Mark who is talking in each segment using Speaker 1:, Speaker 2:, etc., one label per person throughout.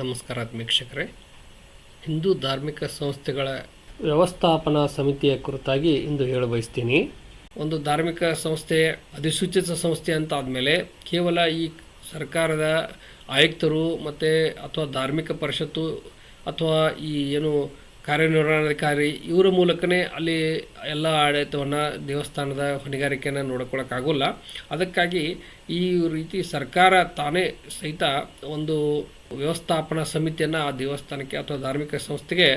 Speaker 1: ನಮಸ್ಕಾರ ವೀಕ್ಷಕರೇ. ಹಿಂದೂ ಧಾರ್ಮಿಕ ಸಂಸ್ಥೆಗಳ ವ್ಯವಸ್ಥಾಪನಾ ಸಮಿತಿಯ ಕುರಿತಾಗಿ ಇಂದು ಹೇಳ ಬಯಸ್ತೀನಿ ಒಂದು ಧಾರ್ಮಿಕ ಸಂಸ್ಥೆ, ಅಧಿಸೂಚಿತ ಸಂಸ್ಥೆ ಅಂತ ಆದಮೇಲೆ ಕೇವಲ ಈ ಸರ್ಕಾರದ ಆಯುಕ್ತರು ಮತ್ತು ಅಥವಾ ಧಾರ್ಮಿಕ ಪರಿಷತ್ತು ಅಥವಾ ಈ ಏನು ಕಾರ್ಯನಿರ್ವಹಣಾಧಿಕಾರಿ ಇವರ ಮೂಲಕನೇ ಅಲ್ಲಿ ಎಲ್ಲ ಆಡಳಿತವನ್ನು, ದೇವಸ್ಥಾನದ ಹೊಣೆಗಾರಿಕೆಯನ್ನು ನೋಡ್ಕೊಳ್ಳೋಕ್ಕಾಗೋಲ್ಲ ಅದಕ್ಕಾಗಿ ಈ ರೀತಿ ಸರ್ಕಾರ ತಾನೇ ಸಹಿತ ಒಂದು ವ್ಯವಸ್ಥಾಪನಾ ಸಮಿತಿಯನ್ನು ಆ ದೇವಸ್ಥಾನಕ್ಕೆ ಅಥವಾ ಧಾರ್ಮಿಕ ಸಂಸ್ಥೆಗೆ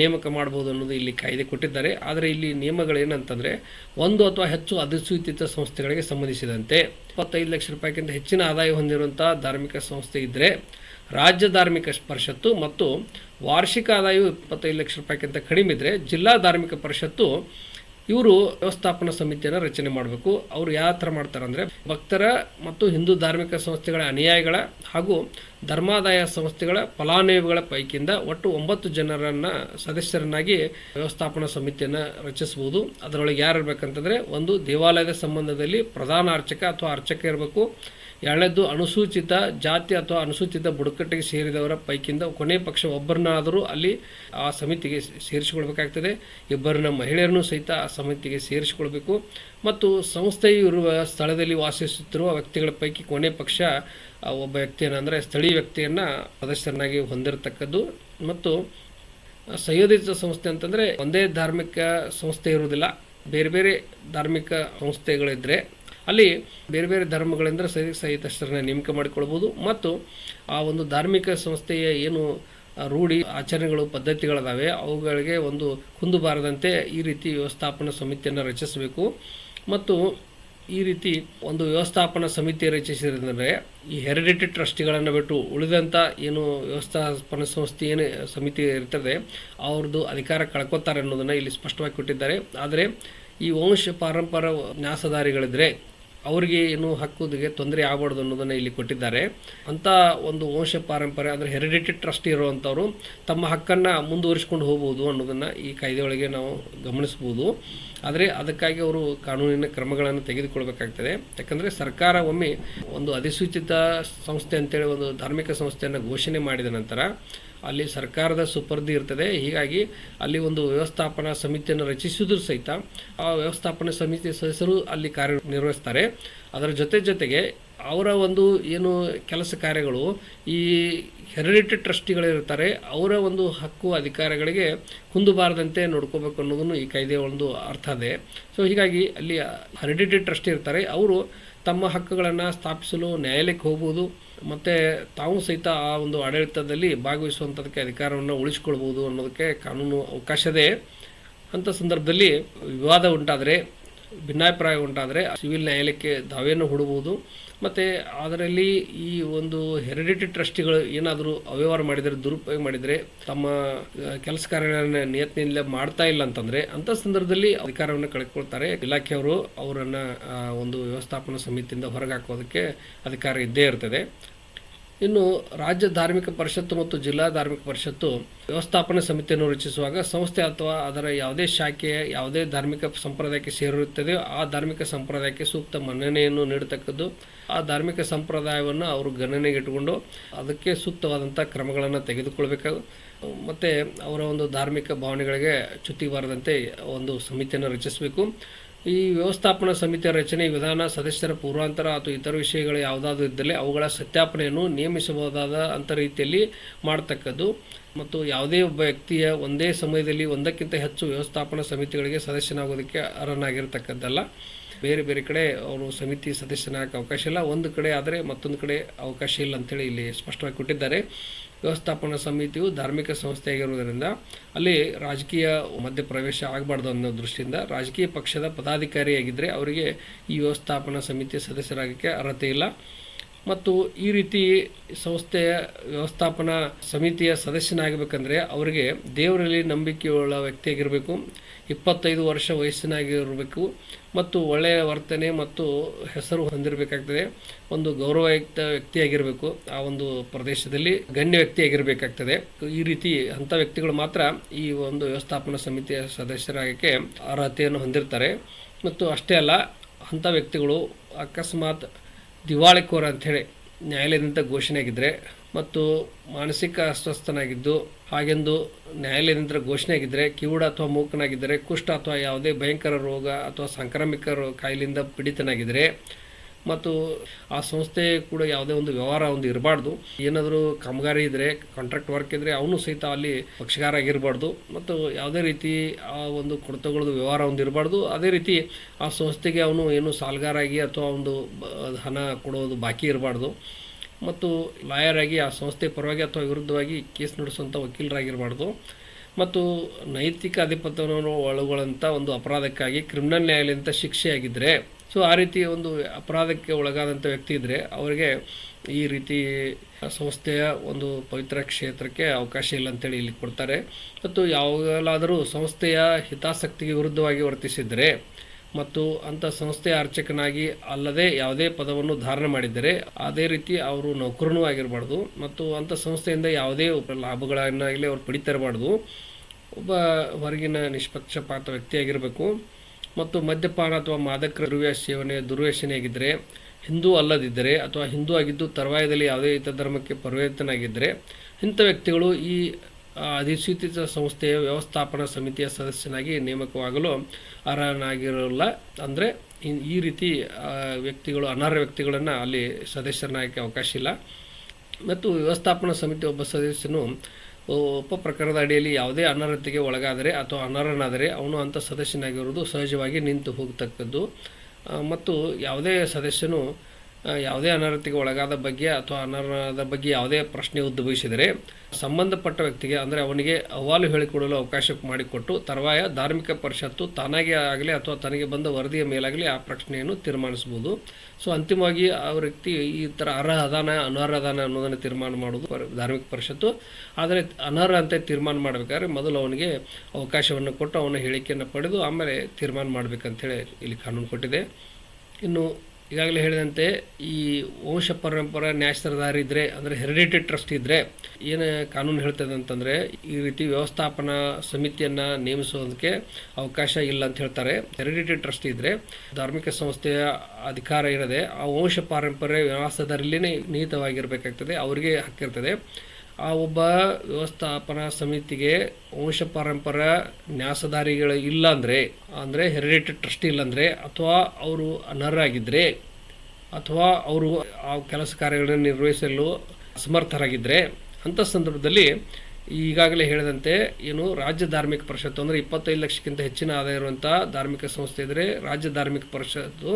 Speaker 1: ನೇಮಕ ಮಾಡ್ಬೋದು ಅನ್ನೋದು ಇಲ್ಲಿ ಕಾಯ್ದೆ ಕೊಟ್ಟಿದ್ದಾರೆ. ಆದರೆ ಇಲ್ಲಿ ನಿಯಮಗಳೇನಂತಂದರೆ ಒಂದು ಅಥವಾ ಹೆಚ್ಚು ಅಧಿಸೂಚಿತ ಸಂಸ್ಥೆಗಳಿಗೆ ಸಂಬಂಧಿಸಿದಂತೆ ಇಪ್ಪತ್ತೈದು ಲಕ್ಷ ರೂಪಾಯಿಗಿಂತ ಹೆಚ್ಚಿನ ಆದಾಯ ಹೊಂದಿರುವಂಥ ಧಾರ್ಮಿಕ ಸಂಸ್ಥೆ ಇದ್ದರೆ ರಾಜ್ಯ ಧಾರ್ಮಿಕ ಪರಿಷತ್ತು ಮತ್ತು ವಾರ್ಷಿಕ ಆದಾಯವು ಇಪ್ಪತ್ತೈದು ಲಕ್ಷ ರೂಪಾಯಿಗಿಂತ ಕಡಿಮೆ ಇದ್ದರೆ ಜಿಲ್ಲಾ ಧಾರ್ಮಿಕ ಪರಿಷತ್ತು ಇವರು ವ್ಯವಸ್ಥಾಪನಾ ಸಮಿತಿಯನ್ನು ರಚನೆ ಮಾಡಬೇಕು. ಅವರು ಯಾವ ಥರ ಮಾಡ್ತಾರೆ ಅಂದರೆ ಭಕ್ತರ ಮತ್ತು ಹಿಂದೂ ಧಾರ್ಮಿಕ ಸಂಸ್ಥೆಗಳ ಅನುಯಾಯಿಗಳ ಹಾಗೂ ಧರ್ಮಾದಾಯ ಸಂಸ್ಥೆಗಳ ಫಲಾನುಭವಿಗಳ ಪೈಕಿಯಿಂದ ಒಟ್ಟು ಒಂಬತ್ತು ಜನರನ್ನು ಸದಸ್ಯರನ್ನಾಗಿ ವ್ಯವಸ್ಥಾಪನಾ ಸಮಿತಿಯನ್ನು ರಚಿಸಬಹುದು. ಅದರೊಳಗೆ ಯಾರು ಇರಬೇಕಂತಂದರೆ ಒಂದು ದೇವಾಲಯದ ಸಂಬಂಧದಲ್ಲಿ ಪ್ರಧಾನ ಅರ್ಚಕ ಅಥವಾ ಅರ್ಚಕ ಇರಬೇಕು. ಎರಡನೇದು ಅನುಸೂಚಿತ ಜಾತಿ ಅಥವಾ ಅನುಸೂಚಿತ ಬುಡಕಟ್ಟಿಗೆ ಸೇರಿದವರ ಪೈಕಿಂದ ಕೊನೆ ಪಕ್ಷ ಒಬ್ಬರನ್ನಾದರೂ ಅಲ್ಲಿ ಆ ಸಮಿತಿಗೆ ಸೇರಿಸಿಕೊಳ್ಬೇಕಾಗ್ತದೆ. ಇಬ್ಬರನ್ನ ಮಹಿಳೆಯರನ್ನು ಸಹಿತ ಆ ಸಮಿತಿಗೆ ಸೇರಿಸಿಕೊಳ್ಬೇಕು. ಮತ್ತು ಸಂಸ್ಥೆಯು ಇರುವ ಸ್ಥಳದಲ್ಲಿ ವಾಸಿಸುತ್ತಿರುವ ವ್ಯಕ್ತಿಗಳ ಪೈಕಿ ಕೊನೆ ಪಕ್ಷ ಒಬ್ಬ ವ್ಯಕ್ತಿಯನ್ನು ಅಂದರೆ ಸ್ಥಳೀಯ ವ್ಯಕ್ತಿಯನ್ನು ಸದಸ್ಯರನ್ನಾಗಿ ಹೊಂದಿರತಕ್ಕದ್ದು. ಮತ್ತು ಸಂಯೋಜಿತ ಸಂಸ್ಥೆ ಅಂತಂದರೆ ಒಂದೇ ಧಾರ್ಮಿಕ ಸಂಸ್ಥೆ ಇರುವುದಿಲ್ಲ. ಬೇರೆ ಬೇರೆ ಧಾರ್ಮಿಕ ಸಂಸ್ಥೆಗಳಿದ್ದರೆ ಅಲ್ಲಿ ಬೇರೆ ಬೇರೆ ಧರ್ಮಗಳಿಂದ ಸಹಿತ ಸಹಿತಸ್ಥರನ್ನ ನೇಮಕ ಮಾಡಿಕೊಳ್ಬೋದು. ಮತ್ತು ಆ ಒಂದು ಧಾರ್ಮಿಕ ಸಂಸ್ಥೆಯ ಏನು ರೂಢಿ ಆಚರಣೆಗಳು, ಪದ್ಧತಿಗಳಿದಾವೆ, ಅವುಗಳಿಗೆ ಒಂದು ಕುಂದು ಬಾರದಂತೆ ಈ ರೀತಿ ವ್ಯವಸ್ಥಾಪನಾ ಸಮಿತಿಯನ್ನು ರಚಿಸಬೇಕು. ಮತ್ತು ಈ ರೀತಿ ಒಂದು ವ್ಯವಸ್ಥಾಪನಾ ಸಮಿತಿ ರಚಿಸಿದ್ರೆ ಈ ಹೆರಿಡಿಟಿ ಟ್ರಸ್ಟಿಗಳನ್ನು ಬಿಟ್ಟು ಉಳಿದಂಥ ಏನು ವ್ಯವಸ್ಥಾಪನಾ ಸಂಸ್ಥೆ ಏನು ಸಮಿತಿ ಇರ್ತದೆ ಅವ್ರದ್ದು ಅಧಿಕಾರ ಕಳ್ಕೊತಾರೆ ಅನ್ನೋದನ್ನು ಇಲ್ಲಿ ಸ್ಪಷ್ಟವಾಗಿ ಕೊಟ್ಟಿದ್ದಾರೆ. ಆದರೆ ಈ ವಂಶ ಪಾರಂಪರ ನ್ಯಾಸಧಾರಿಗಳಿದ್ರೆ ಅವರಿಗೆ ಏನು ಹಕ್ಕುದಿಗೆ ತೊಂದರೆ ಆಗಬಾರ್ದು ಅನ್ನೋದನ್ನು ಇಲ್ಲಿ ಕೊಟ್ಟಿದ್ದಾರೆ. ಅಂಥ ಒಂದು ವಂಶ ಪಾರಂಪರೆ ಅಂದರೆ ಹೆರಿಡಿಟಿ ಟ್ರಸ್ಟ್ ಇರುವಂಥವ್ರು ತಮ್ಮ ಹಕ್ಕನ್ನು ಮುಂದುವರಿಸ್ಕೊಂಡು ಹೋಗ್ಬೋದು ಅನ್ನೋದನ್ನು ಈ ಕಾಯ್ದೆಯೊಳಗೆ ನಾವು ಗಮನಿಸ್ಬೋದು. ಆದರೆ ಅದಕ್ಕಾಗಿ ಅವರು ಕಾನೂನಿನ ಕ್ರಮಗಳನ್ನು ತೆಗೆದುಕೊಳ್ಬೇಕಾಗ್ತದೆ. ಯಾಕಂದರೆ ಸರ್ಕಾರ ಒಮ್ಮೆ ಒಂದು ಅಧಿಸೂಚಿತ ಸಂಸ್ಥೆ ಅಂತೇಳಿ ಒಂದು ಧಾರ್ಮಿಕ ಸಂಸ್ಥೆಯನ್ನು ಘೋಷಣೆ ಮಾಡಿದ ನಂತರ ಅಲ್ಲಿ ಸರ್ಕಾರದ ಸುಪರ್ದಿ ಇರ್ತದೆ. ಹೀಗಾಗಿ ಅಲ್ಲಿ ಒಂದು ವ್ಯವಸ್ಥಾಪನಾ ಸಮಿತಿಯನ್ನು ರಚಿಸಿದ್ರು ಸಹಿತ ಆ ವ್ಯವಸ್ಥಾಪನಾ ಸಮಿತಿ ಸದಸ್ಯರು ಅಲ್ಲಿ ಕಾರ್ಯನಿರ್ವಹಿಸ್ತಾರೆ ಅದರ ಜೊತೆ ಜೊತೆಗೆ ಅವರ ಒಂದು ಏನು ಕೆಲಸ ಕಾರ್ಯಗಳು ಈ ಹೆರಿಡಿಟಿ ಟ್ರಸ್ಟಿಗಳಿರ್ತಾರೆ. ಅವರ ಒಂದು ಹಕ್ಕು ಅಧಿಕಾರಗಳಿಗೆ ಕುಂದುಬಾರದಂತೆ ನೋಡ್ಕೋಬೇಕು ಅನ್ನೋದನ್ನು ಈ ಕಾಯ್ದೆಯ ಒಂದು ಅರ್ಥ ಇದೆ ಸೊ ಹೀಗಾಗಿ ಅಲ್ಲಿ ಹೆರಿಡಿಟಿ ಟ್ರಸ್ಟಿ ಇರ್ತಾರೆ. ಅವರು ತಮ್ಮ ಹಕ್ಕುಗಳನ್ನು ಸ್ಥಾಪಿಸಲು ನ್ಯಾಯಾಲಯಕ್ಕೆ ಹೋಗ್ಬೋದು. ಮತ್ತು ತಾವು ಸಹಿತ ಆ ಒಂದು ಆಡಳಿತದಲ್ಲಿ ಭಾಗವಹಿಸುವಂಥದಕ್ಕೆ ಅಧಿಕಾರವನ್ನು ಉಳಿಸ್ಕೊಳ್ಬೋದು ಅನ್ನೋದಕ್ಕೆ ಕಾನೂನು ಅವಕಾಶ ಇದೆ. ಅಂಥ ಸಂದರ್ಭದಲ್ಲಿ ವಿವಾದ ಉಂಟಾದರೆ, ಭಿನ್ನಾಭಿಪ್ರಾಯ ಉಂಟಾದರೆ ಸಿವಿಲ್ ನ್ಯಾಯಾಲಯಕ್ಕೆ ದಾವೆಯನ್ನು ಹೂಡಬಹುದು. ಮತ್ತು ಅದರಲ್ಲಿ ಈ ಒಂದು ಹೆರಿಡಿಟಿ ಟ್ರಸ್ಟಿಗಳು ಏನಾದರೂ ಅವ್ಯವಹಾರ ಮಾಡಿದರೆ, ದುರುಪಯೋಗ ಮಾಡಿದರೆ, ತಮ್ಮ ಕೆಲಸ ಕಾರ್ಯಗಳನ್ನು ನಿಯತ್ನಿಂದ ಮಾಡ್ತಾ ಇಲ್ಲ ಅಂತಂದರೆ ಅಂಥ ಸಂದರ್ಭದಲ್ಲಿ ಅಧಿಕಾರವನ್ನು ಕಳೆದುಕೊಳ್ತಾರೆ. ಇಲಾಖೆಯವರು ಅವರನ್ನು ಒಂದು ವ್ಯವಸ್ಥಾಪನಾ ಸಮಿತಿಯಿಂದ ಹೊರಗೆ ಹಾಕೋದಕ್ಕೆ ಅಧಿಕಾರ ಇದ್ದೇ ಇರ್ತದೆ. ಇನ್ನು ರಾಜ್ಯ ಧಾರ್ಮಿಕ ಪರಿಷತ್ತು ಮತ್ತು ಜಿಲ್ಲಾ ಧಾರ್ಮಿಕ ಪರಿಷತ್ತು ವ್ಯವಸ್ಥಾಪನಾ ಸಮಿತಿಯನ್ನು ರಚಿಸುವಾಗ ಸಂಸ್ಥೆ ಅಥವಾ ಅದರ ಯಾವುದೇ ಶಾಖೆಯ ಯಾವುದೇ ಧಾರ್ಮಿಕ ಸಂಪ್ರದಾಯಕ್ಕೆ ಸೇರಿರುತ್ತದೆಯೋ ಆ ಧಾರ್ಮಿಕ ಸಂಪ್ರದಾಯಕ್ಕೆ ಸೂಕ್ತ ಮನ್ನಣೆಯನ್ನು ನೀಡತಕ್ಕದ್ದು, ಆ ಧಾರ್ಮಿಕ ಸಂಪ್ರದಾಯವನ್ನು ಅವರು ಗಣನೆಗೆ ಇಟ್ಟುಕೊಂಡು ಅದಕ್ಕೆ ಸೂಕ್ತವಾದಂಥ ಕ್ರಮಗಳನ್ನು ತೆಗೆದುಕೊಳ್ಬೇಕು. ಮತ್ತು ಅವರ ಒಂದು ಧಾರ್ಮಿಕ ಭಾವನೆಗಳಿಗೆ ಚ್ಯುತಿ ಬಾರದಂತೆ ಒಂದು ಸಮಿತಿಯನ್ನು ರಚಿಸಬೇಕು. ಈ ವ್ಯವಸ್ಥಾಪನಾ ಸಮಿತಿಯ ರಚನೆ ವಿಧಾನ, ಸದಸ್ಯರ ಪೂರ್ವಾಂತರ ಅಥವಾ ಇತರ ವಿಷಯಗಳು ಯಾವುದಾದ್ರೂ ಇದ್ದಲ್ಲಿ ಅವುಗಳ ಸತ್ಯಾಪನೆಯನ್ನು ನೇಮಿಸಬಹುದಾದ ಅಂತ ರೀತಿಯಲ್ಲಿ ಮಾಡತಕ್ಕದ್ದು. ಮತ್ತು ಯಾವುದೇ ಒಬ್ಬ ವ್ಯಕ್ತಿಯ ಒಂದೇ ಸಮಯದಲ್ಲಿ ಒಂದಕ್ಕಿಂತ ಹೆಚ್ಚು ವ್ಯವಸ್ಥಾಪನಾ ಸಮಿತಿಗಳಿಗೆ ಸದಸ್ಯನಾಗೋದಕ್ಕೆ ಅರ್ಹನಾಗಿರ್ತಕ್ಕದ್ದಲ್ಲ. ಬೇರೆ ಬೇರೆ ಕಡೆ ಅವರು ಸಮಿತಿ ಸದಸ್ಯನಾಗಕ್ಕೆ ಅವಕಾಶ ಇಲ್ಲ. ಒಂದು ಕಡೆ ಆದರೆ ಮತ್ತೊಂದು ಕಡೆ ಅವಕಾಶ ಇಲ್ಲ ಅಂತೇಳಿ ಇಲ್ಲಿ ಸ್ಪಷ್ಟವಾಗಿ ಕೊಟ್ಟಿದ್ದಾರೆ. ವ್ಯವಸ್ಥಾಪನಾ ಸಮಿತಿಯು ಧಾರ್ಮಿಕ ಸಂಸ್ಥೆಯಾಗಿರುವುದರಿಂದ ಅಲ್ಲಿ ರಾಜಕೀಯ ಮಧ್ಯಪ್ರವೇಶ ಆಗಬಾರ್ದು ಅನ್ನೋ ದೃಷ್ಟಿಯಿಂದ ರಾಜಕೀಯ ಪಕ್ಷದ ಪದಾಧಿಕಾರಿಯಾಗಿದ್ದರೆ ಅವರಿಗೆ ಈ ವ್ಯವಸ್ಥಾಪನಾ ಸಮಿತಿಯ ಸದಸ್ಯರಾಗಕ್ಕೆ ಅರ್ಹತೆ ಇಲ್ಲ. ಮತ್ತು ಈ ರೀತಿ ಸಂಸ್ಥೆಯ ವ್ಯವಸ್ಥಾಪನಾ ಸಮಿತಿಯ ಸದಸ್ಯನಾಗಬೇಕಂದ್ರೆ ಅವರಿಗೆ ದೇವರಲ್ಲಿ ನಂಬಿಕೆಯುಳ್ಳ ವ್ಯಕ್ತಿಯಾಗಿರಬೇಕು, ಇಪ್ಪತ್ತೈದು ವರ್ಷ ವಯಸ್ಸಿನಾಗಿರಬೇಕು ಮತ್ತು ಒಳ್ಳೆಯ ವರ್ತನೆ ಮತ್ತು ಹೆಸರು ಹೊಂದಿರಬೇಕಾಗ್ತದೆ. ಒಂದು ಗೌರವಯುಕ್ತ ವ್ಯಕ್ತಿಯಾಗಿರಬೇಕು, ಆ ಒಂದು ಪ್ರದೇಶದಲ್ಲಿ ಗಣ್ಯ ವ್ಯಕ್ತಿಯಾಗಿರಬೇಕಾಗ್ತದೆ. ಈ ರೀತಿ ಅಂಥ ವ್ಯಕ್ತಿಗಳು ಮಾತ್ರ ಈ ಒಂದು ವ್ಯವಸ್ಥಾಪನಾ ಸಮಿತಿಯ ಸದಸ್ಯರಾಗಕ್ಕೆ ಅರ್ಹತೆಯನ್ನು ಹೊಂದಿರ್ತಾರೆ. ಮತ್ತು ಅಷ್ಟೇ ಅಲ್ಲ, ಅಂಥ ವ್ಯಕ್ತಿಗಳು ಅಕಸ್ಮಾತ್ ದಿವಾಳಿಕೋರ ಅಂಥೇಳಿ ನ್ಯಾಯಾಲಯದಿಂದ ಘೋಷಣೆ ಆಗಿದ್ದರೆ ಮತ್ತು ಮಾನಸಿಕ ಅಸ್ವಸ್ಥನಾಗಿದ್ದು ಹಾಗೆಂದು ನ್ಯಾಯಾಲಯದಿಂದ ಘೋಷಣೆ ಆಗಿದ್ದರೆ ಕಿವುಡ ಅಥವಾ ಮೂಕನಾಗಿದ್ದರೆ ಕುಷ್ಠ ಅಥವಾ ಯಾವುದೇ ಭಯಂಕರ ರೋಗ ಅಥವಾ ಸಾಂಕ್ರಾಮಿಕ ರೋ- ಕಾಯಿಲೆಯಿಂದ ಪೀಡಿತನಾಗಿದ್ದರೆ ಮತ್ತು ಆ ಸಂಸ್ಥೆ ಕೂಡ ಯಾವುದೇ ಒಂದು ವ್ಯವಹಾರ ಒಂದು ಇರಬಾರ್ದು. ಏನಾದರೂ ಕಾಮಗಾರಿ ಇದ್ದರೆ ಕಾಂಟ್ರಾಕ್ಟ್ ವರ್ಕ್ ಇದ್ದರೆ ಅವನು ಸಹಿತ ಅಲ್ಲಿ ಪಕ್ಷಗಾರ ಆಗಿರಬಾರ್ದು. ಮತ್ತು ಯಾವುದೇ ರೀತಿ ಆ ಒಂದು ಕೊಡ್ತಗಳದ್ದು ವ್ಯವಹಾರ ಒಂದು ಇರಬಾರ್ದು. ಅದೇ ರೀತಿ ಆ ಸಂಸ್ಥೆಗೆ ಅವನು ಏನು ಸಾಲಗಾರಾಗಿ ಅಥವಾ ಒಂದು ಹಣ ಕೊಡೋದು ಬಾಕಿ ಇರಬಾರ್ದು. ಮತ್ತು ಲಾಯರ್ ಆಗಿ ಆ ಸಂಸ್ಥೆ ಪರವಾಗಿ ಅಥವಾ ವಿರುದ್ಧವಾಗಿ ಕೇಸ್ ನಡೆಸುವಂಥ ವಕೀಲರಾಗಿರಬಾರ್ದು. ಮತ್ತು ನೈತಿಕ ಅಧಿಪತ್ಯವನ್ನು ಒಳಗೊಳ್ಳುವಂಥ ಒಂದು ಅಪರಾಧಕ್ಕಾಗಿ ಕ್ರಿಮಿನಲ್ ನ್ಯಾಯಾಲಯದಿಂದ ಶಿಕ್ಷೆಯಾಗಿದ್ದರೆ ಸೊ ಆ ರೀತಿ ಒಂದು ಅಪರಾಧಕ್ಕೆ ಒಳಗಾದಂಥ ವ್ಯಕ್ತಿ ಇದ್ದರೆ ಅವರಿಗೆ ಈ ರೀತಿ ಸಂಸ್ಥೆಯ ಒಂದು ಪವಿತ್ರ ಕ್ಷೇತ್ರಕ್ಕೆ ಅವಕಾಶ ಇಲ್ಲ ಅಂತೇಳಿ ಇಲ್ಲಿ ಕೊಡ್ತಾರೆ. ಮತ್ತು ಯಾವಾಗಲಾದರೂ ಸಂಸ್ಥೆಯ ಹಿತಾಸಕ್ತಿಗೆ ವಿರುದ್ಧವಾಗಿ ವರ್ತಿಸಿದರೆ ಮತ್ತು ಅಂಥ ಸಂಸ್ಥೆಯ ಅರ್ಚಕನಾಗಿ ಅಲ್ಲದೆ ಯಾವುದೇ ಪದವನ್ನು ಧಾರಣೆ ಮಾಡಿದ್ದರೆ ಅದೇ ರೀತಿ ಅವರು ನೌಕರನೂ ಆಗಿರಬಾರ್ದು ಮತ್ತು ಅಂಥ ಸಂಸ್ಥೆಯಿಂದ ಯಾವುದೇ ಲಾಭಗಳನ್ನಾಗಲಿ ಅವ್ರು ಪಡಿತಿರಬಾರ್ದು. ಒಬ್ಬ ಹೊರಗಿನ ನಿಷ್ಪಕ್ಷಪಾತ ವ್ಯಕ್ತಿಯಾಗಿರಬೇಕು ಮತ್ತು ಮದ್ಯಪಾನ ಅಥವಾ ಮಾದಕ ದ್ರವ್ಯ ಸೇವನೆ ದುರ್ವ್ಯಸನೆಯಾಗಿದ್ದರೆ, ಹಿಂದೂ ಅಲ್ಲದಿದ್ದರೆ ಅಥವಾ ಹಿಂದೂ ಆಗಿದ್ದು ತರುವಾಯದಲ್ಲಿ ಯಾವುದೇ ಇತರ ಧರ್ಮಕ್ಕೆ ಪರಿವರ್ತನಾಗಿದ್ದರೆ, ಇಂಥ ವ್ಯಕ್ತಿಗಳು ಈ ಅಧಿಸೂಚಿತ ಸಂಸ್ಥೆಯ ವ್ಯವಸ್ಥಾಪನಾ ಸಮಿತಿಯ ಸದಸ್ಯನಾಗಿ ನೇಮಕವಾಗಲು ಅರ್ಹನಾಗಿರಲ್ಲ. ಅಂದರೆ ಈ ರೀತಿ ವ್ಯಕ್ತಿಗಳು, ಅನರ್ಹ ವ್ಯಕ್ತಿಗಳನ್ನು ಅಲ್ಲಿ ಸದಸ್ಯರನ್ನಾಗಕ್ಕೆ ಅವಕಾಶ ಇಲ್ಲ. ಮತ್ತು ವ್ಯವಸ್ಥಾಪನಾ ಸಮಿತಿ ಒಬ್ಬ ಸದಸ್ಯನು ಒಬ್ಬ ಪ್ರಕರಣದ ಅಡಿಯಲ್ಲಿ ಯಾವುದೇ ಅನರ್ಹತೆಗೆ ಒಳಗಾದರೆ ಅಥವಾ ಅನರ್ಹನಾದರೆ ಅವನು ಅಂಥ ಸದಸ್ಯನಾಗಿರುವುದು ಸಹಜವಾಗಿ ನಿಂತು ಹೋಗತಕ್ಕದ್ದು. ಮತ್ತು ಯಾವುದೇ ಸದಸ್ಯನು ಯಾವುದೇ ಅನರ್ಹತೆಗೆ ಒಳಗಾದ ಬಗ್ಗೆ ಅಥವಾ ಅನರ್ಹದ ಬಗ್ಗೆ ಯಾವುದೇ ಪ್ರಶ್ನೆ ಉದ್ಭವಿಸಿದರೆ ಸಂಬಂಧಪಟ್ಟ ವ್ಯಕ್ತಿಗೆ, ಅಂದರೆ ಅವನಿಗೆ ಅಹವಾಲು ಹೇಳಿಕೊಡಲು ಅವಕಾಶ ಮಾಡಿಕೊಟ್ಟು ತರುವಾಯ ಧಾರ್ಮಿಕ ಪರಿಷತ್ತು ತಾನಾಗೇ ಆಗಲಿ ಅಥವಾ ತನಗೆ ಬಂದ ವರದಿಯ ಮೇಲಾಗಲಿ ಆ ಪ್ರಶ್ನೆಯನ್ನು ತೀರ್ಮಾನಿಸ್ಬೋದು ಸೊ ಅಂತಿಮವಾಗಿ ಆ ವ್ಯಕ್ತಿ ಈ ಥರ ಅರ್ಹ ಅದಾನ ಅನರ್ಹ ಅದಾನ ಅನ್ನೋದನ್ನು ತೀರ್ಮಾನ ಮಾಡೋದು ಧಾರ್ಮಿಕ ಪರಿಷತ್ತು. ಆದರೆ ಅನರ್ಹ ಅಂತ ತೀರ್ಮಾನ ಮಾಡಬೇಕಾದ್ರೆ ಮೊದಲು ಅವನಿಗೆ ಅವಕಾಶವನ್ನು ಕೊಟ್ಟು ಅವನ ಹೇಳಿಕೆಯನ್ನು ಪಡೆದು ಆಮೇಲೆ ತೀರ್ಮಾನ ಮಾಡಬೇಕಂತೇಳಿ ಇಲ್ಲಿ ಕಾನೂನು ಕೊಟ್ಟಿದೆ. ಇನ್ನು ಈಗಾಗಲೇ ಹೇಳಿದಂತೆ ಈ ವಂಶ ಪರಂಪರೆ ಇದ್ದರೆ ಅಂದರೆ ಹೆರಿಡೇಟೆಡ್ ಟ್ರಸ್ಟ್ ಇದ್ದರೆ ಏನು ಕಾನೂನು ಹೇಳ್ತದೆ ಅಂತಂದರೆ ಈ ರೀತಿ ವ್ಯವಸ್ಥಾಪನಾ ಸಮಿತಿಯನ್ನು ನೇಮಿಸೋದಕ್ಕೆ ಅವಕಾಶ ಇಲ್ಲ ಅಂತ ಹೇಳ್ತಾರೆ. ಹೆರಿಡೇಟೆಡ್ ಟ್ರಸ್ಟ್ ಇದ್ದರೆ ಧಾರ್ಮಿಕ ಸಂಸ್ಥೆಯ ಅಧಿಕಾರ ಇರದೆ ಆ ವಂಶ ಪಾರಂಪರ್ಯ ವಿನಾಶದರಲ್ಲಿನೇ ನಿಹಿತವಾಗಿರಬೇಕಾಗ್ತದೆ ಅವರಿಗೆ ಹಕ್ಕಿರ್ತದೆ. ಆ ಒಬ್ಬ ವ್ಯವಸ್ಥಾಪನಾ ಸಮಿತಿಗೆ ವಂಶ ಪಾರಂಪರ ನ್ಯಾಸದಾರಿಗಳು ಇಲ್ಲ ಅಂದರೆ ಹೆರಿಟೇಜ್ ಟ್ರಸ್ಟ್ ಇಲ್ಲಾಂದರೆ ಅಥವಾ ಅವರು ಅನರ್ಹರಾಗಿದ್ದರೆ ಅಥವಾ ಅವರು ಆ ಕೆಲಸ ಕಾರ್ಯಗಳನ್ನು ನಿರ್ವಹಿಸಲು ಅಸಮರ್ಥರಾಗಿದ್ದರೆ ಅಂಥ ಸಂದರ್ಭದಲ್ಲಿ ಈಗಾಗಲೇ ಹೇಳಿದಂತೆ ಏನು ರಾಜ್ಯ ಧಾರ್ಮಿಕ ಪರಿಷತ್ತು ಅಂದರೆ ಇಪ್ಪತ್ತೈದು ಲಕ್ಷಕ್ಕಿಂತ ಹೆಚ್ಚಿನ ಆದಾಯ ಇರುವಂಥ ಧಾರ್ಮಿಕ ಸಂಸ್ಥೆ ಇದ್ದರೆ ರಾಜ್ಯ ಧಾರ್ಮಿಕ ಪರಿಷತ್ತು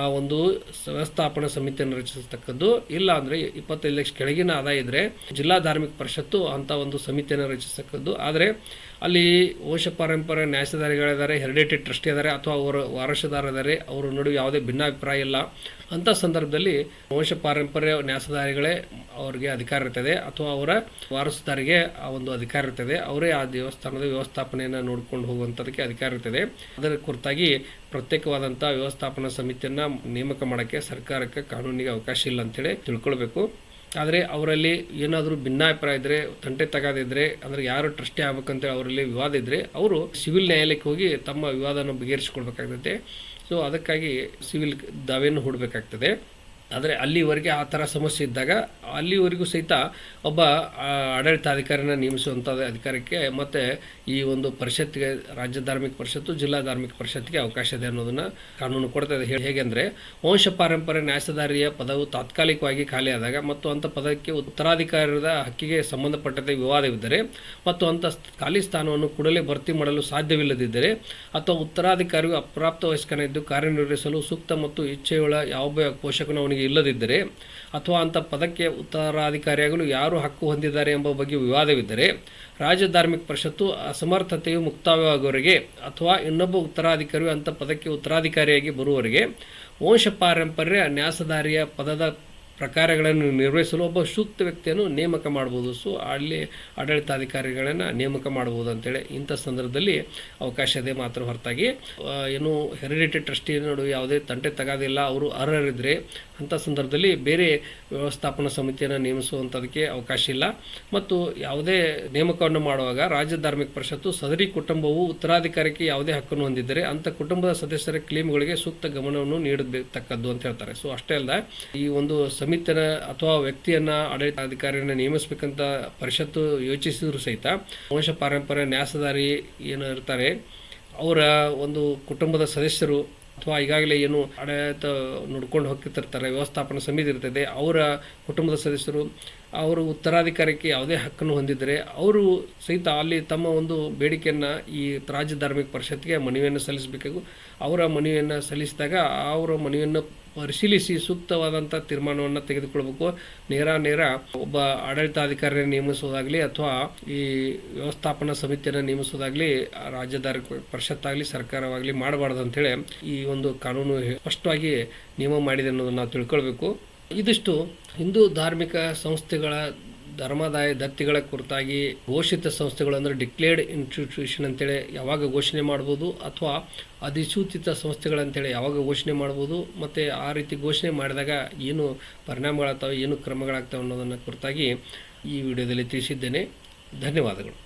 Speaker 1: ಆ ಒಂದು ವ್ಯವಸ್ಥಾಪನಾ ಸಮಿತಿಯನ್ನು ರಚಿಸತಕ್ಕದ್ದು. ಇಲ್ಲ ಅಂದರೆ ಇಪ್ಪತ್ತೈದು ಲಕ್ಷ ಕೆಳಗಿನ ಆದಾಯ ಇದ್ದರೆ ಜಿಲ್ಲಾ ಧಾರ್ಮಿಕ ಪರಿಷತ್ತು ಅಂಥ ಒಂದು ಸಮಿತಿಯನ್ನು ರಚಿಸತಕ್ಕದ್ದು. ಆದರೆ ಅಲ್ಲಿ ವಂಶ ಪಾರಂಪರ್ಯ ನ್ಯಾಸಧಾರಿಗಳಿದ್ದಾರೆ ಹೆರಿಡೇಟಿ ಟ್ರಸ್ಟಿ ಇದ್ದಾರೆ, ಅಥವಾ ಅವರ ವಾರಸುದಾರರಿದ್ದಾರೆ, ಅವರ ನಡುವೆ ಯಾವುದೇ ಭಿನ್ನಾಭಿಪ್ರಾಯ ಇಲ್ಲ. ಅಂಥ ಸಂದರ್ಭದಲ್ಲಿ ವಂಶ ಪಾರಂಪರ್ಯ ನ್ಯಾಸಧಾರಿಗಳೇ ಅವರಿಗೆ ಅಧಿಕಾರ ಇರ್ತದೆ, ಅಥವಾ ಅವರ ವಾರಸುದಾರಿಗೆ ಆ ಒಂದು ಅಧಿಕಾರ ಇರ್ತದೆ. ಅವರೇ ಆ ದೇವಸ್ಥಾನದ ವ್ಯವಸ್ಥಾಪನೆಯನ್ನು ನೋಡ್ಕೊಂಡು ಹೋಗುವಂಥದಕ್ಕೆ ಅಧಿಕಾರ ಇರ್ತದೆ. ಅದರ ಕುರಿತಾಗಿ ಪ್ರತ್ಯೇಕವಾದಂಥ ವ್ಯವಸ್ಥಾಪನಾ ಸಮಿತಿಯನ್ನು ನೇಮಕ ಮಾಡೋಕ್ಕೆ ಸರ್ಕಾರಕ್ಕೆ ಕಾನೂನಿಗೆ ಅವಕಾಶ ಇಲ್ಲ ಅಂತೇಳಿ ತಿಳ್ಕೊಳ್ಬೇಕು. ಆದರೆ ಅವರಲ್ಲಿ ಏನಾದರೂ ಭಿನ್ನಾಭಿಪ್ರಾಯ ಇದ್ದರೆ ತಂಟೆ ತಗಾದಿದ್ರೆ, ಅಂದರೆ ಯಾರು ಟ್ರಸ್ಟಿ ಆಗ್ಬೇಕಂತೇಳಿ ಅವರಲ್ಲಿ ವಿವಾದ ಇದ್ದರೆ ಅವರು ಸಿವಿಲ್ ನ್ಯಾಯಾಲಯಕ್ಕೆ ಹೋಗಿ ತಮ್ಮ ವಿವಾದನ ಬಗೆಹರಿಸಿಕೊಳ್ಬೇಕಾಗ್ತದೆ ಸೊ ಅದಕ್ಕಾಗಿ ಸಿವಿಲ್ ದಾವೆಯನ್ನು ಹೂಡಬೇಕಾಗ್ತದೆ. ಆದರೆ ಅಲ್ಲಿವರೆಗೆ ಆ ಥರ ಸಮಸ್ಯೆ ಇದ್ದಾಗ ಅಲ್ಲಿವರೆಗೂ ಸಹಿತ ಒಬ್ಬ ಆಡಳಿತಾಧಿಕಾರಿನ ನೇಮಿಸುವಂಥ ಅಧಿಕಾರಕ್ಕೆ ಮತ್ತು ಈ ಒಂದು ಪರಿಷತ್ತಿಗೆ, ರಾಜ್ಯ ಧಾರ್ಮಿಕ ಪರಿಷತ್ತು, ಜಿಲ್ಲಾ ಧಾರ್ಮಿಕ ಪರಿಷತ್ಗೆ ಅವಕಾಶ ಇದೆ ಅನ್ನೋದನ್ನು ಕಾನೂನು ಕೊಡ್ತಾ ಇದೆ. ಹೇಗೆಂದರೆ ವಂಶ ಪಾರಂಪರ್ಯ ನ್ಯಾಸಧಾರಿಯ ಪದವು ತಾತ್ಕಾಲಿಕವಾಗಿ ಖಾಲಿಯಾದಾಗ ಮತ್ತು ಅಂಥ ಪದಕ್ಕೆ ಉತ್ತರಾಧಿಕಾರದ ಹಕ್ಕಿಗೆ ಸಂಬಂಧಪಟ್ಟಂತೆ ವಿವಾದವಿದ್ದರೆ ಮತ್ತು ಅಂಥ ಖಾಲಿ ಸ್ಥಾನವನ್ನು ಕೂಡಲೇ ಭರ್ತಿ ಮಾಡಲು ಸಾಧ್ಯವಿಲ್ಲದಿದ್ದರೆ ಅಥವಾ ಉತ್ತರಾಧಿಕಾರಿಯು ಅಪ್ರಾಪ್ತ ವಯಸ್ಕನಿದ್ದು ಕಾರ್ಯನಿರ್ವಹಿಸಲು ಸೂಕ್ತ ಮತ್ತು ಇಚ್ಛೆಯುಳ್ಳ ಯಾವ ಪೋಷಕನು ಅವನಿಗೆ ಇಲ್ಲದಿದ್ದರೆ ಅಥವಾ ಅಂಥ ಪದಕ್ಕೆ ಉತ್ತರಾಧಿಕಾರಿಯಾಗಲು ಯಾರು ಹಕ್ಕು ಹೊಂದಿದ್ದಾರೆ ಎಂಬ ಬಗ್ಗೆ ವಿವಾದವಿದ್ದರೆ ರಾಜ್ಯ ಧಾರ್ಮಿಕ ಪರಿಷತ್ತು ಅಸಮರ್ಥತೆಯು ಮುಕ್ತಾಯವಾಗುವವರೆಗೆ ಅಥವಾ ಇನ್ನೊಬ್ಬ ಉತ್ತರಾಧಿಕಾರಿಯು ಅಂಥ ಪದಕ್ಕೆ ಉತ್ತರಾಧಿಕಾರಿಯಾಗಿ ಬರುವವರೆಗೆ ವಂಶ ಪಾರಂಪರ್ಯ ನ್ಯಾಸಧಾರಿಯ ಪದದ ಪ್ರಕಾರಗಳನ್ನು ನಿರ್ವಹಿಸಲು ಒಬ್ಬ ಸೂಕ್ತ ವ್ಯಕ್ತಿಯನ್ನು ನೇಮಕ ಮಾಡ್ಬೋದು ಸೊ ಅಲ್ಲಿ ಆಡಳಿತಾಧಿಕಾರಿಗಳನ್ನು ನೇಮಕ ಮಾಡ್ಬೋದು ಅಂತೇಳಿ ಇಂಥ ಸಂದರ್ಭದಲ್ಲಿ ಅವಕಾಶ ಇದೆ ಮಾತ್ರ ಹೊರತಾಗಿ. ಏನು ಹೆರಿಡಿಟಿ ಟ್ರಸ್ಟಿ ನಡುವೆ ಯಾವುದೇ ತಂಟೆ ತಗೋದಿಲ್ಲ, ಅವರು ಅರ್ಹರಿದ್ದರೆ ಅಂಥ ಸಂದರ್ಭದಲ್ಲಿ ಬೇರೆ ವ್ಯವಸ್ಥಾಪನಾ ಸಮಿತಿಯನ್ನು ನೇಮಿಸುವಂಥದಕ್ಕೆ ಅವಕಾಶ ಇಲ್ಲ. ಮತ್ತು ಯಾವುದೇ ನೇಮಕವನ್ನು ಮಾಡುವಾಗ ರಾಜ್ಯ ಧಾರ್ಮಿಕ ಪರಿಷತ್ತು ಸದರಿ ಕುಟುಂಬವು ಉತ್ತರಾಧಿಕಾರಕ್ಕೆ ಯಾವುದೇ ಹಕ್ಕನ್ನು ಹೊಂದಿದ್ದರೆ ಅಂಥ ಕುಟುಂಬದ ಸದಸ್ಯರ ಕ್ಲೇಮ್ಗಳಿಗೆ ಸೂಕ್ತ ಗಮನವನ್ನು ನೀಡಬೇಕು ಅಂತ ಹೇಳ್ತಾರೆ. ಸೊ ಅಷ್ಟೇ ಅಲ್ಲ ಈ ಒಂದು ಸಮಿತಿ ಸಮಿತಿನ ಅಥವಾ ವ್ಯಕ್ತಿಯನ್ನ ಆಡಳಿತಾಧಿಕಾರಿಯನ್ನ ನೇಮಿಸಬೇಕಂತ ಪರಿಷತ್ತು ಯೋಚಿಸಿದ್ರು ಸಹಿತ ವಂಶ ಪಾರಂಪರ್ಯ ನ್ಯಾಸಧಾರಿ ಏನು ಇರ್ತಾರೆ, ಅವರ ಒಂದು ಕುಟುಂಬದ ಸದಸ್ಯರು ಅಥವಾ ಈಗಾಗಲೇ ಏನು ಆಡಳಿತ ನೋಡ್ಕೊಂಡು ಹೋಗ್ತಿರ್ತಾರೆ, ವ್ಯವಸ್ಥಾಪನಾ ಸಮಿತಿ ಇರ್ತದೆ, ಅವರ ಕುಟುಂಬದ ಸದಸ್ಯರು ಅವರು ಉತ್ತರಾಧಿಕಾರಕ್ಕೆ ಯಾವುದೇ ಹಕ್ಕನ್ನು ಹೊಂದಿದ್ದರೆ ಅವರು ಸಹಿತ ಅಲ್ಲಿ ತಮ್ಮ ಒಂದು ಬೇಡಿಕೆಯನ್ನು ಈ ರಾಜ್ಯ ಧಾರ್ಮಿಕ ಪರಿಷತ್ಗೆ ಮನವಿಯನ್ನು ಸಲ್ಲಿಸಬೇಕು ಅವರ ಮನವಿಯನ್ನು ಸಲ್ಲಿಸಿದಾಗ ಅವರ ಮನವಿಯನ್ನು ಪರಿಶೀಲಿಸಿ ಸೂಕ್ತವಾದಂಥ ತೀರ್ಮಾನವನ್ನು ತೆಗೆದುಕೊಳ್ಬೇಕು. ನೇರ ನೇರ ಒಬ್ಬ ಆಡಳಿತಾಧಿಕಾರಿಯನ್ನು ನೇಮಿಸೋದಾಗಲಿ ಅಥವಾ ಈ ವ್ಯವಸ್ಥಾಪನಾ ಸಮಿತಿಯನ್ನು ನೇಮಿಸೋದಾಗಲಿ ರಾಜ್ಯ ಧಾರ್ಮಿಕ ಪರಿಷತ್ತಾಗಲಿ, ಸರ್ಕಾರವಾಗಲಿ ಮಾಡಬಾರ್ದು ಅಂತೇಳಿ ಈ ಒಂದು ಕಾನೂನು ಸ್ಪಷ್ಟವಾಗಿ ನಿಯಮ ಮಾಡಿದೆ ಅನ್ನೋದನ್ನು ನಾವು ತಿಳ್ಕೊಳ್ಬೇಕು. ಇದಿಷ್ಟು ಹಿಂದೂ ಧಾರ್ಮಿಕ ಸಂಸ್ಥೆಗಳ ಧರ್ಮದಾಯ ದತ್ತಿಗಳ ಕುರಿತಾಗಿ ಘೋಷಿತ ಸಂಸ್ಥೆಗಳು ಅಂದರೆ ಡಿಕ್ಲೇರ್ಡ್ ಇನ್ಸ್ಟಿಟ್ಯೂಷನ್ ಅಂತೇಳಿ ಯಾವಾಗ ಘೋಷಣೆ ಮಾಡ್ಬೋದು ಅಥವಾ ಅಧಿಸೂಚಿತ ಸಂಸ್ಥೆಗಳಂತೇಳಿ ಯಾವಾಗ ಘೋಷಣೆ ಮಾಡ್ಬೋದು, ಮತ್ತು ಆ ರೀತಿ ಘೋಷಣೆ ಮಾಡಿದಾಗ ಏನು ಪರಿಣಾಮಗಳಾಗ್ತವೆ, ಏನು ಕ್ರಮಗಳಾಗ್ತವೆ ಅನ್ನೋದನ್ನು ಕುರಿತಾಗಿ ಈ ವಿಡಿಯೋದಲ್ಲಿ ತಿಳಿಸಿದ್ದೇನೆ. ಧನ್ಯವಾದಗಳು.